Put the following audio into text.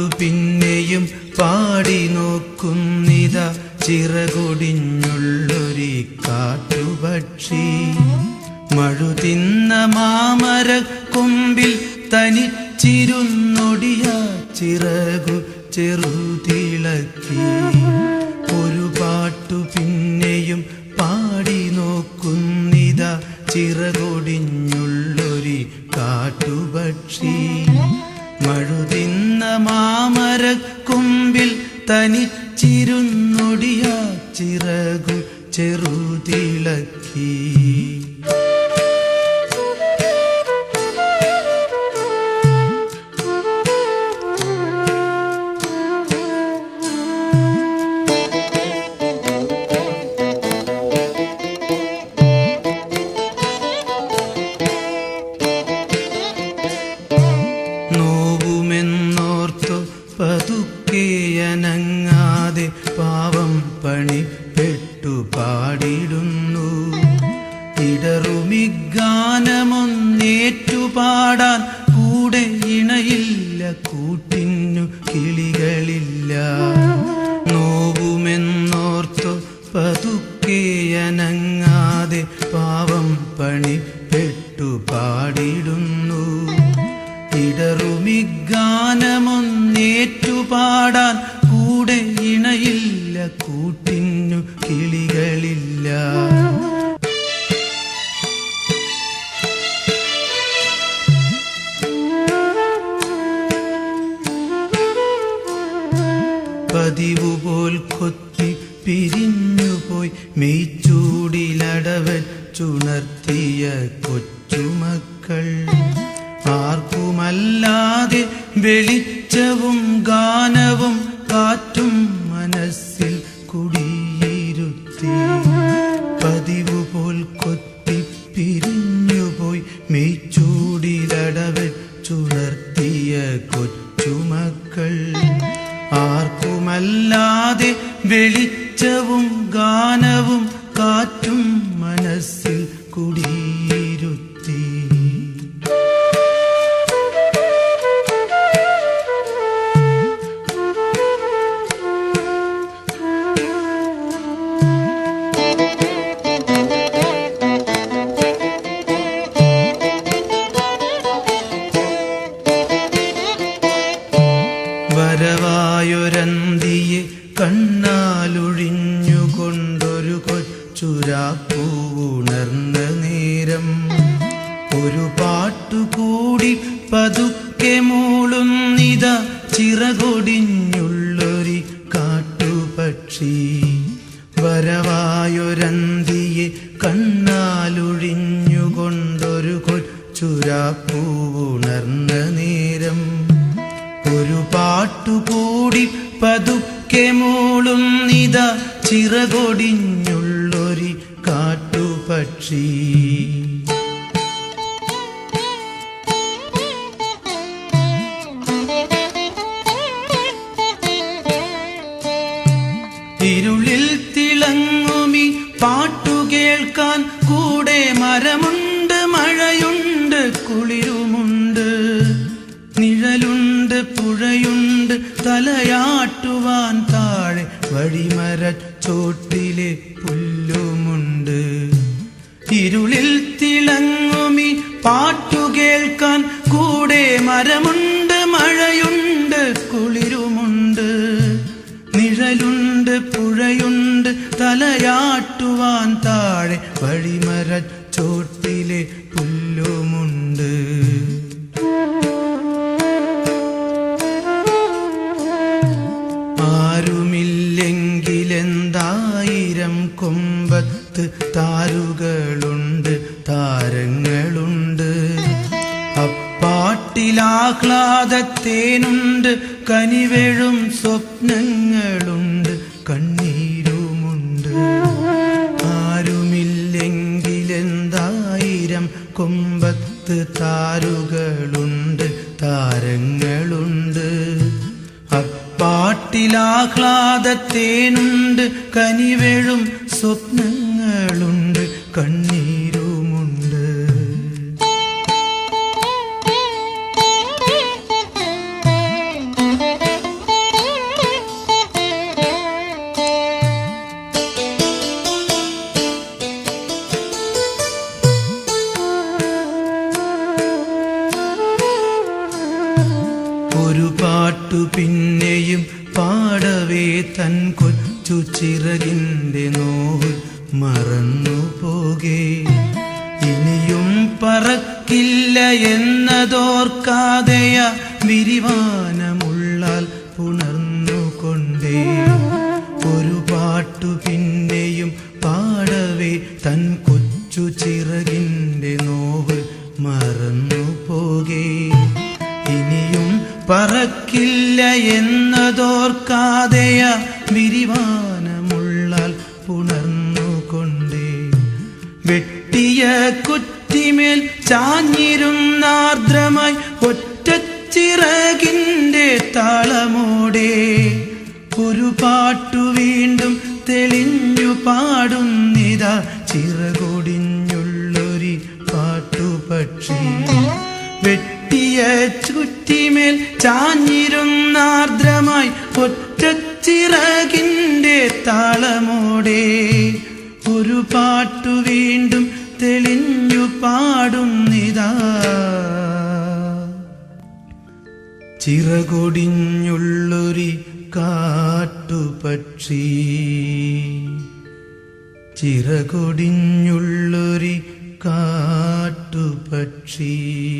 പാട്ടു പിന്നെയും പാടി നോക്കുന്നിത ചിറകൊടിഞ്ഞുള്ളൊരു കാട്ടുപക്ഷി മഴുതിന്ന മാമര കൊമ്പിൽ തനിച്ചിരുന്നൊടിയ ചിറകു ചെറുതിളക്കി. ചിറകു ചെറുതിളക്കി പതുക്കെയനങ്ങാതെ പാവം പണിപ്പെട്ടു പാടിടുന്നു. ഇടറുമിഗാനമൊന്നേറ്റു പാടാൻ കൂടെ ഇണയില്ല കൂട്ടിന്നു കിളികളില്ല. നോവുമെന്നോർത്തു പതുക്കെയനങ്ങാതെ പാവം പണിപ്പെട്ടു പാടിടുന്നു. ഇടറുമിഗാനമൊന്നേറ്റു പാടാൻ കൂടെ ഇണയില്ല കൂട്ടിന്നു കിളികളില്ല. പതിവ് പോൽ കൊത്തി പിരിഞ്ഞുപോയി മെയ്ച്ചൂടിലടവൻ ചുണർത്തിയ കൊച്ചുമക്കൾ. ആർക്കുമല്ലാതെ വെളിച്ചവും ഗാനവും കാറ്റും മനസ്സിൽ കുടിയിരുത്തി. പതിവ് പോൽ കൊത്തി കൊച്ചുരാപ്പൂണർന്ന നേരം? ഒരു പാട്ടുകൂടി പതുക്കെ മൂളുന്നിത ചിറകൊടിഞ്ഞുള്ളൊരി കാട്ടുപക്ഷി. വരവായൊരന്തിയെ കണ്ണാലൊഴിഞ്ഞുകൊണ്ടൊരു കൊച്ചുരാപ്പൂണർന്ന നേരം. ഒരു പാട്ടുകൂടി പതുക്കെ മൂളുന്നിത ചിറകൊടിഞ്ഞുള്ളൊരു കാട്ടുപക്ഷി. ഇരുളിൽ തിളങ്ങുമി പാട്ടു കേൾക്കാൻ കൂടെ മരമുണ്ട് മഴയുണ്ട് കുളിരുമുണ്ട്. നിഴലുണ്ട് പുഴയുണ്ട് തലയാട്ടുവാൻ താഴെ വഴിമര ചോട്ടിലെ പുല്ലുമുണ്ട് ഇരുളിൽ തിളങ്ങുമി പാട്ടു കേൾക്കാൻ കൂടെ മരമുണ്ട് മഴയുണ്ട് കുളിരുമുണ്ട്. നിഴലുണ്ട് പുഴയുണ്ട് തലയാട്ടുവാൻ താഴെ വഴിമരച്ചോട്ടിലെ അപ്പാട്ടിലാഹ്ലാദത്തേനുണ്ട് കനിവെഴും സ്വപ്നങ്ങളുണ്ട്. കണ്ണീരുമുണ്ട്. ആരുമില്ലെങ്കിലെന്തായിരം കൊമ്പത്ത് താരുകളുണ്ട്. താരങ്ങളുണ്ട്. അപ്പാട്ടിലാഹ്ലാദത്തേനുണ്ട്. കനിവെഴും സ്വപ്നങ്ങളുണ്ട്. കണ്ണീരുമുണ്ട് കൊച്ചു ചിറകിന്റെ നോവ് മറന്നു പോകേ. ഇനിയും പറക്കില്ല എന്നതോർക്കാതെയ വിരിവാനമുള്ളാൽ പറക്കില്ല എന്നതോർക്കാതെയ വിരിവാനമുള്ളാൽ പുണർന്നുകൊണ്ടേ വെട്ടിയ കുറ്റിമേൽ ചാഞ്ഞിരുന്നാർദ്രമായി ഒറ്റച്ചിറകിന്റെ താളമോടെ. ഒരു പാട്ടു വീണ്ടും തെളിഞ്ഞു പാടുന്നിതാ ചിറകൊടിഞ്ഞുള്ളൊരി പാട്ടുപക്ഷി. ചുറ്റിമേൽ ചാഞ്ഞിരുന്നാർദ്രമായി ഒറ്റച്ചിറകിന്റെ താളമോടെ ഒരു പാട്ടു വീണ്ടും തെളിഞ്ഞു പാടുന്നിതാ. ചിറകൊടിഞ്ഞുള്ളൊരി കാട്ടുപക്ഷി. ചിറകൊടിഞ്ഞുള്ളൊരി കാട്ടുപക്ഷി.